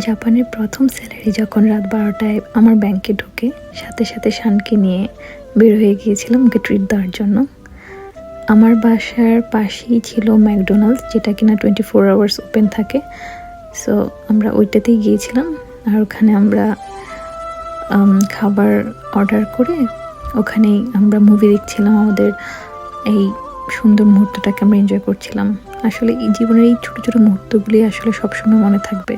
জাপানের প্রথম স্যালারি যখন রাত বারোটায় আমার ব্যাংকে ঢোকে, সাথে সাথে শানকে নিয়ে বের হয়ে গিয়েছিলাম ওকে ট্রিট দেওয়ার জন্য। আমার বাসার পাশেই ছিল ম্যাকডোনাল্ডস, যেটা কিনা টোয়েন্টি ফোর আওয়ার্স ওপেন থাকে। সো আমরা ওইটাতেই গিয়েছিলাম আর ওখানে আমরা খাবার অর্ডার করে ওখানেই আমরা মুভি দেখছিলাম আমাদের এই সুন্দর মুহূর্তটাকে আমরা এনজয় করছিলাম। আসলে এই জীবনের এই ছোটো ছোটো মুহূর্তগুলি আসলে সবসময় মনে থাকবে।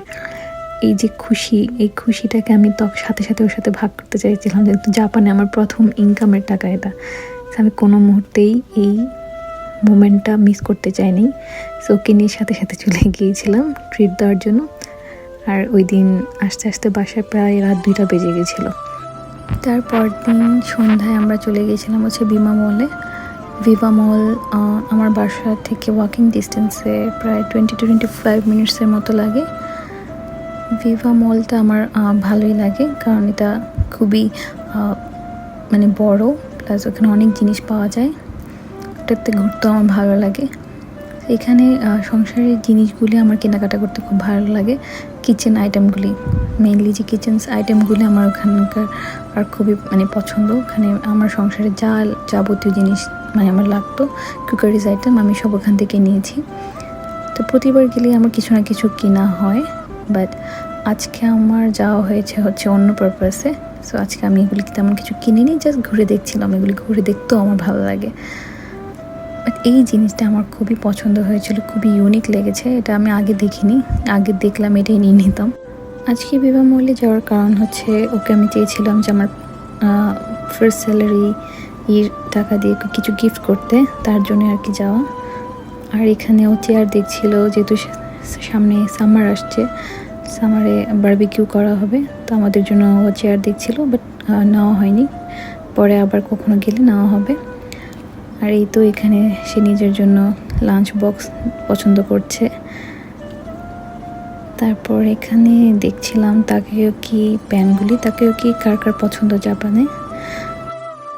এই যে খুশি, এই খুশিটাকে আমি তখন সাথে সাথে ওর সাথে ভাগ করতে চাইছিলাম যেহেতু জাপানে আমার প্রথম ইনকামের টাকা এটা। আমি কোনো মুহূর্তেই এই মোমেন্টটা মিস করতে চাইনি। সো ওকে নিয়ে সাথে সাথে চলে গিয়েছিলাম ট্রিট দেওয়ার জন্য। আর ওই দিন আস্তে আস্তে বাসায় প্রায় রাত দুইটা বেজে গেছিল। তারপর দিন সন্ধ্যায় আমরা চলে গিয়েছিলাম হচ্ছে বিমা মলে। ভিভা মল আমার বাসা থেকে ওয়াকিং ডিস্টেন্সে প্রায় টোয়েন্টি টোয়েন্টি ফাইভ মিনিটসের মতো লাগে। ভিভা মলটা আমার ভালোই লাগে। কারণ এটা খুবই মানে বড়, প্লাস ওখানে অনেক জিনিস পাওয়া যায়। ওটাতে ঘুরতেও আমার ভালো লাগে। এখানে সংসারের জিনিসগুলি আমার কেনাকাটা করতে খুব ভালো লাগে। কিচেন আইটেমগুলি মেইনলি যে কিচেন আইটেমগুলি আমার ওখানকার আর খুবই মানে পছন্দ। ওখানে আমার সংসারে যা যাবতীয় জিনিস মানে আমার লাগতো কুকারিজ আইটেম আমি সব ওখান থেকে নিয়েছি। তো প্রতিবার গেলে আমার কিছু না কিছু কেনা হয়। বাট আজকে আমার যাওয়া হয়েছে হচ্ছে অন্য পারপাসে সো আজকে আমি এগুলি তেমন কিছু কিনিনি জাস্ট ঘুরে দেখছিলাম। এগুলি ঘুরে দেখতেও আমার ভালো লাগে। বাট এই জিনিসটা আমার খুবই পছন্দ হয়েছিল, খুবই ইউনিক লেগেছে। এটা আমি আগে দেখিনি। আগে দেখলাম, এটাই নিয়ে নিতাম। আজকে বিবাহ মূল্যে যাওয়ার কারণ হচ্ছে, ওকে আমি চেয়েছিলাম যে আমার ফার্স্ট স্যালারি এর টাকা দিয়ে কিছু গিফট করতে, তার জন্য আর কি যাওয়া। আর এখানেও চেয়ার দেখছিল, যেহেতু সামনে সামার আসছে। সামারে বারবিকিউ করা হবে। তো আমাদের জন্য ও চেয়ার দেখছিল বাট নেওয়া হয়নি। পরে আবার কখনো গেলে নেওয়া হবে। আর এই তো এখানে সে নিজের জন্য লাঞ্চ বক্স পছন্দ করছে। তারপর এখানে দেখছিলাম তাকেও কি প্যানগুলি, তাকেও কি কার কার পছন্দ জাপানে।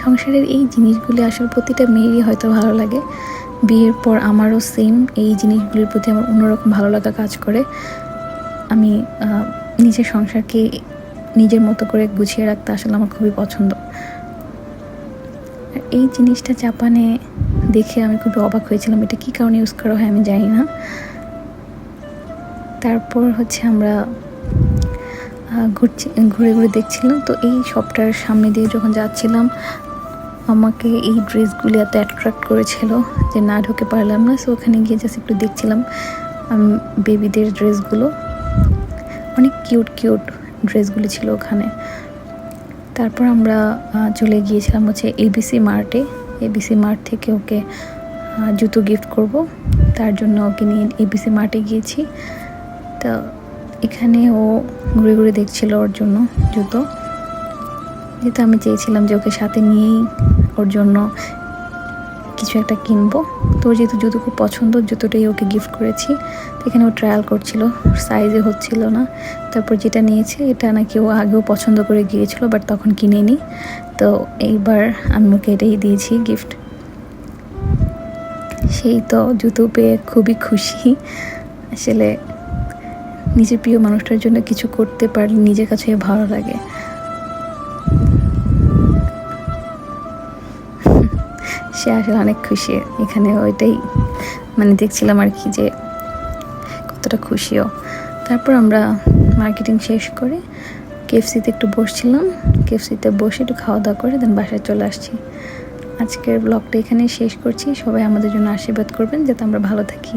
সংসারের এই জিনিসগুলি আসলে প্রতিটা মেয়েরই হয়তো ভালো লাগে। বিয়ের পর আমারও সেম এই জিনিসগুলির প্রতি আমার অন্যরকম ভালো লাগা কাজ করে। আমি নিজের সংসারকে নিজের মতো করে গুছিয়ে রাখতে আসলে আমার খুবই পছন্দ। এই জিনিসটা জাপানে দেখে আমি খুবই অবাক হয়েছিলাম, এটা কী কারণে ইউজ করা হয় আমি জানি না। তারপর হচ্ছে আমরা ঘুরছি, ঘুরে ঘুরে দেখছিলাম, তো এই শপটার সামনে দিয়ে যখন যাচ্ছিলাম আমাকে এই ড্রেসগুলি এত অ্যাট্রাক্ট করেছিল যে না ঢুকে পারলাম না। সো ওখানে গিয়ে জাস্ট একটু দেখছিলাম বেবিদের ড্রেসগুলো। অনেক কিউট কিউট ড্রেসগুলি ছিল ওখানে। তারপর আমরা চলে গিয়েছিলাম হচ্ছে এবিসি মার্টে এবিসি মার্ট থেকে ওকে জুতো গিফট করব। তার জন্য ওকে নিয়ে এবিসি মার্টে গিয়েছি। তো এখানে ও ঘুরে ঘুরে দেখছিল ওর জন্য জুতো। যেহেতু আমি চেয়েছিলাম যে ওকে সাথে নিয়েই ওর জন্য কিছু একটা কিনবো। তো যেহেতু জুতো খুব পছন্দ জুতোটাই ওকে গিফট করেছি এখানে ও ট্রায়াল করছিল সাইজে হচ্ছিল না। তারপর যেটা নিয়েছে, এটা নাকি ও আগেও পছন্দ করে গিয়েছিল বাট তখন কিনেনি। তো এইবার আমি ওকে এটাই দিয়েছি গিফট সেই তো জুতো পেয়ে খুবই খুশি। আসলে নিজের প্রিয় মানুষটার জন্য কিছু করতে পারলে নিজের কাছে ভালো লাগে। সে আসলে অনেক খুশি। এখানে ওইটাই মানে দেখছিলাম আর কি যে কতটা খুশিও। তারপর আমরা মার্কেটিং শেষ করে কেএফসিতে একটু বসছিলাম। কেএফসিতে বসে একটু খাওয়া দাওয়া করে দেন বাসায় চলে আসছি। আজকের ব্লগটা এখানেই শেষ করছি। সবাই আমাদের জন্য আশীর্বাদ করবেন যাতে আমরা ভালো থাকি।